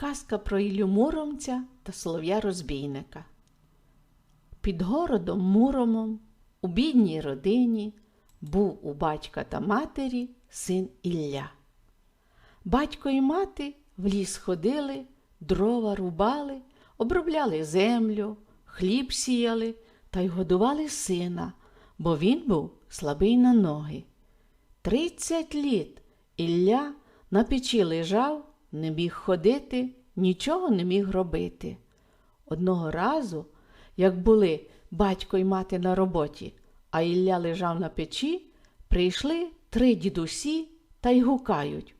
Казка про Іллю Муромця та солов'я розбійника. Під городом Муромом у бідній родині був у батька та матері син Ілля. Батько і мати в ліс ходили, дрова рубали, обробляли землю, хліб сіяли та й годували сина, бо він був слабий на ноги. Тридцять літ Ілля на печі лежав, не міг ходити, нічого не міг робити. Одного разу, як були батько й мати на роботі, а Ілля лежав на печі, прийшли три дідусі та й гукають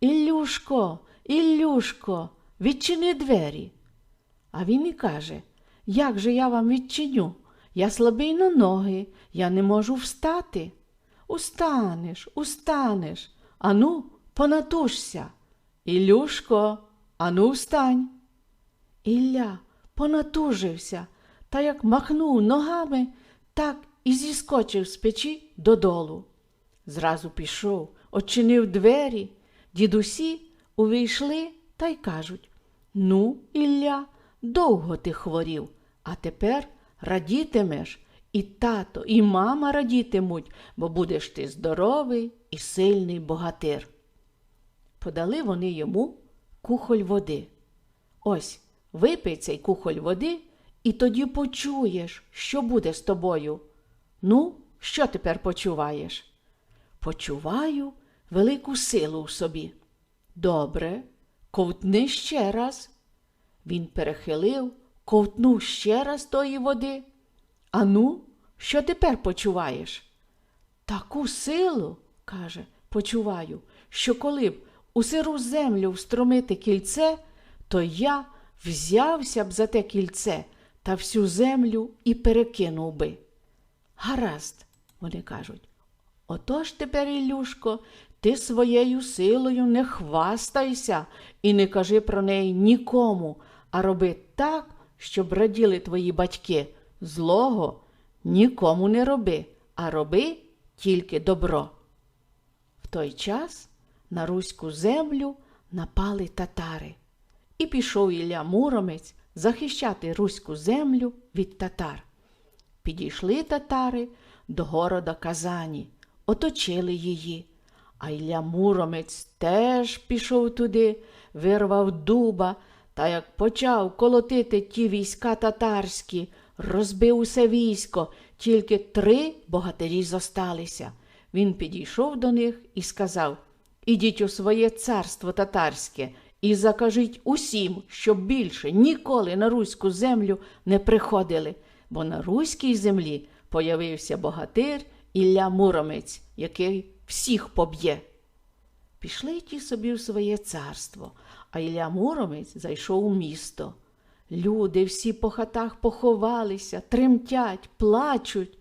Іллюшко, Іллюшко, відчини двері. А він і каже, як же я вам відчиню? Я слабий на ноги, я не можу встати. Устанеш, устанеш. Ану, понатужся. Ілюшко, ану встань. Ілля понатужився та як махнув ногами, так і зіскочив з печі додолу. Зразу пішов, очинив двері. Дідусі увійшли та й кажуть Ну, Ілля, довго ти хворів, а тепер радітимеш, і тато, і мама радітимуть, бо будеш ти здоровий і сильний богатир. Подали вони йому кухоль води. Ось, випий цей кухоль води, і тоді почуєш, що буде з тобою. Ну, що тепер почуваєш? Почуваю велику силу в собі. Добре, ковтни ще раз. Він перехилив, ковтнув ще раз тої води. Ану, що тепер почуваєш? Таку силу, каже, почуваю, що коли б у сиру землю встромити кільце, то я взявся б за те кільце та всю землю і перекинув би. Гаразд, вони кажуть. Отож тепер, Ілюшко, ти своєю силою не хвастайся і не кажи про неї нікому, а роби так, щоб раділи твої батьки. Злого нікому не роби, а роби тільки добро. В той час на руську землю напали татари, і пішов Ілля Муромець захищати руську землю від татар. Підійшли татари до города Казані, оточили її. А Ілля Муромець теж пішов туди, вирвав дуба та як почав колотити ті війська татарські, розбив усе військо, тільки три богатирі зосталися. Він підійшов до них і сказав Ідіть у своє царство татарське і закажіть усім, щоб більше ніколи на руську землю не приходили, бо на руській землі появився богатир Ілля Муромець, який всіх поб'є. Пішли ті собі в своє царство, а Ілля Муромець зайшов у місто. Люди всі по хатах поховалися, тремтять, плачуть.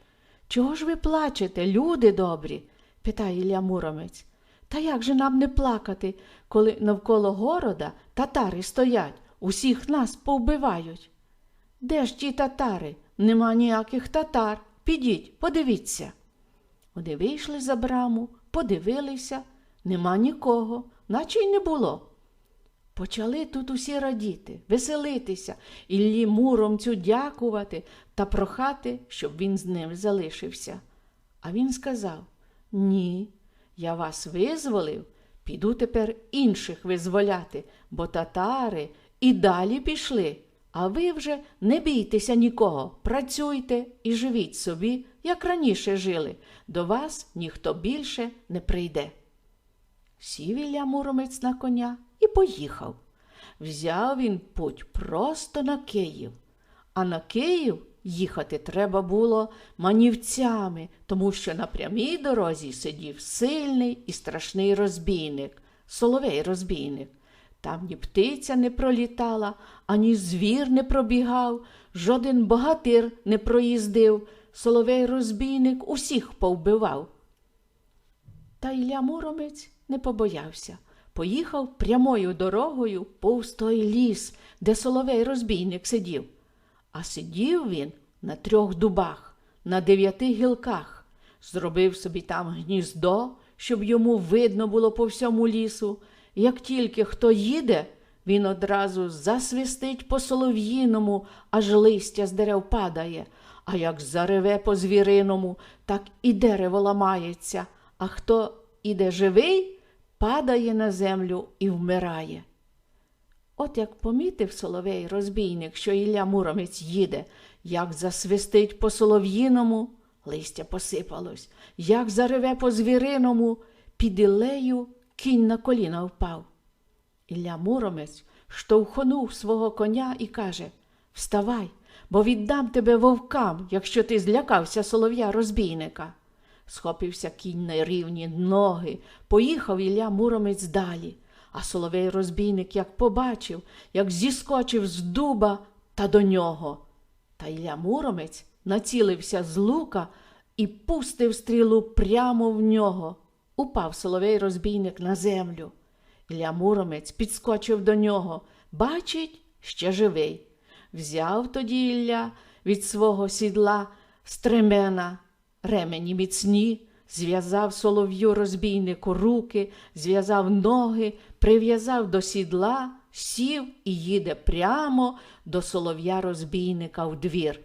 Чого ж ви плачете, люди добрі? питає Ілля Муромець. Та як же нам не плакати, коли навколо города татари стоять, усіх нас повбивають? Де ж ті татари? Нема ніяких татар. Підіть, подивіться. Вони вийшли за браму, подивилися, нема нікого, наче й не було. Почали тут усі радіти, веселитися, Іллі Муромцю дякувати та прохати, щоб він з ним залишився. А він сказав Ні, я вас визволив, піду тепер інших визволяти, бо татари і далі пішли. А ви вже не бійтеся нікого, працюйте і живіть собі, як раніше жили. До вас ніхто більше не прийде. Сів Ілля Муромець на коня і поїхав. Взяв він путь просто на Київ, а на Київ їхати треба було манівцями, тому що на прямій дорозі сидів сильний і страшний розбійник, соловей розбійник. Там ні птиця не пролітала, ані звір не пробігав, жоден богатир не проїздив, соловей розбійник усіх повбивав. Та Ілля Муромець не побоявся. Поїхав прямою дорогою повз той ліс, де соловей розбійник сидів. А сидів він на трьох дубах, на дев'яти гілках, зробив собі там гніздо, щоб йому видно було по всьому лісу. Як тільки хто їде, він одразу засвистить по солов'їному, аж листя з дерев падає, а як зареве по звіриному, так і дерево ламається, а хто іде живий, падає на землю і вмирає. От як помітив соловей розбійник, що Ілля Муромець їде, як засвистить по солов'їному, листя посипалось, як зареве по звіриному, під Ілею кінь на коліна впав. Ілля Муромець штовхонув свого коня і каже Вставай, бо віддам тебе вовкам, якщо ти злякався солов'я розбійника. Схопився кінь на рівні ноги, поїхав Ілля Муромець далі. А соловей розбійник як побачив, як зіскочив з дуба та до нього. Та Ілля Муромець націлився з лука і пустив стрілу прямо в нього. Упав соловей розбійник на землю. Ілля Муромець підскочив до нього. Бачить, ще живий. Взяв тоді Ілля від свого сідла стремена, ремені міцні, зв'язав солов'ю розбійнику руки, зв'язав ноги, прив'язав до сідла, сів і їде прямо до солов'я розбійника в двір.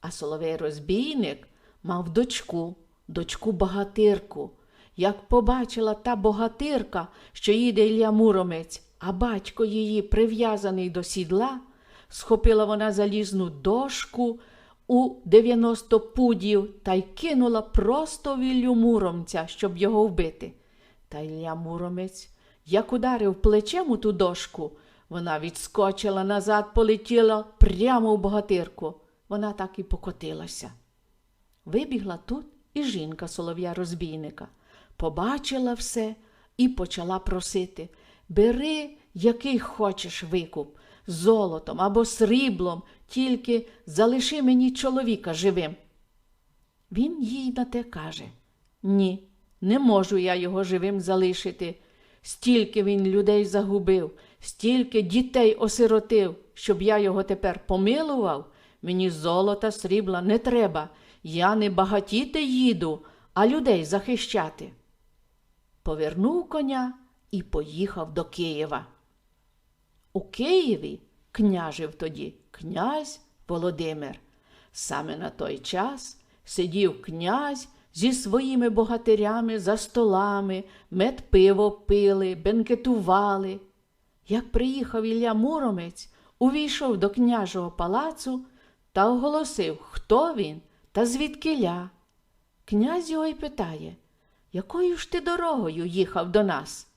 А соловей розбійник мав дочку, дочку богатирку. Як побачила та богатирка, що їде Ілля Муромець, а батько її прив'язаний до сідла, схопила вона залізну дошку у 90 пудів та й кинула просто в Муромця, щоб його вбити. Та Ілля Муромець, як ударив плечем у ту дошку, вона відскочила назад, полетіла прямо в богатирку. Вона так і покотилася. Вибігла тут і жінка солов'я розбійника. Побачила все і почала просити бери, який хочеш викуп, золотом або сріблом, тільки залиши мені чоловіка живим. Він їй на те каже Ні, не можу я його живим залишити. Стільки він людей загубив, стільки дітей осиротив, щоб я його тепер помилував. Мені золота, срібла не треба. Я не багатіти їду, а людей захищати. Повернув коня і поїхав до Києва. У Києві княжив тоді князь Володимир. Саме на той час сидів князь зі своїми богатирями за столами, мед пиво пили, бенкетували. Як приїхав Ілля Муромець, увійшов до княжого палацу та оголосив, хто він та звідкиля. Князь його й питає, якою ж ти дорогою їхав до нас?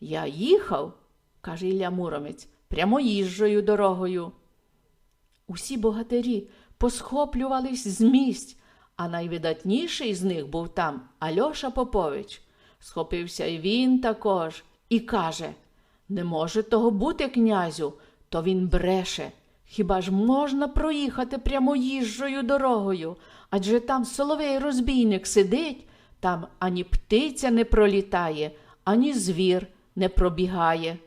Я їхав, каже Ілля Муромець, прямоїжджою дорогою. Усі богатирі посхоплювались з місць, а найвидатніший з них був там Альоша Попович. Схопився й він також і каже Не може того бути, князю, то він бреше. Хіба ж можна проїхати прямоїжджою дорогою? Адже там соловей розбійник сидить, там ані птиця не пролітає, ані звір не пробігає.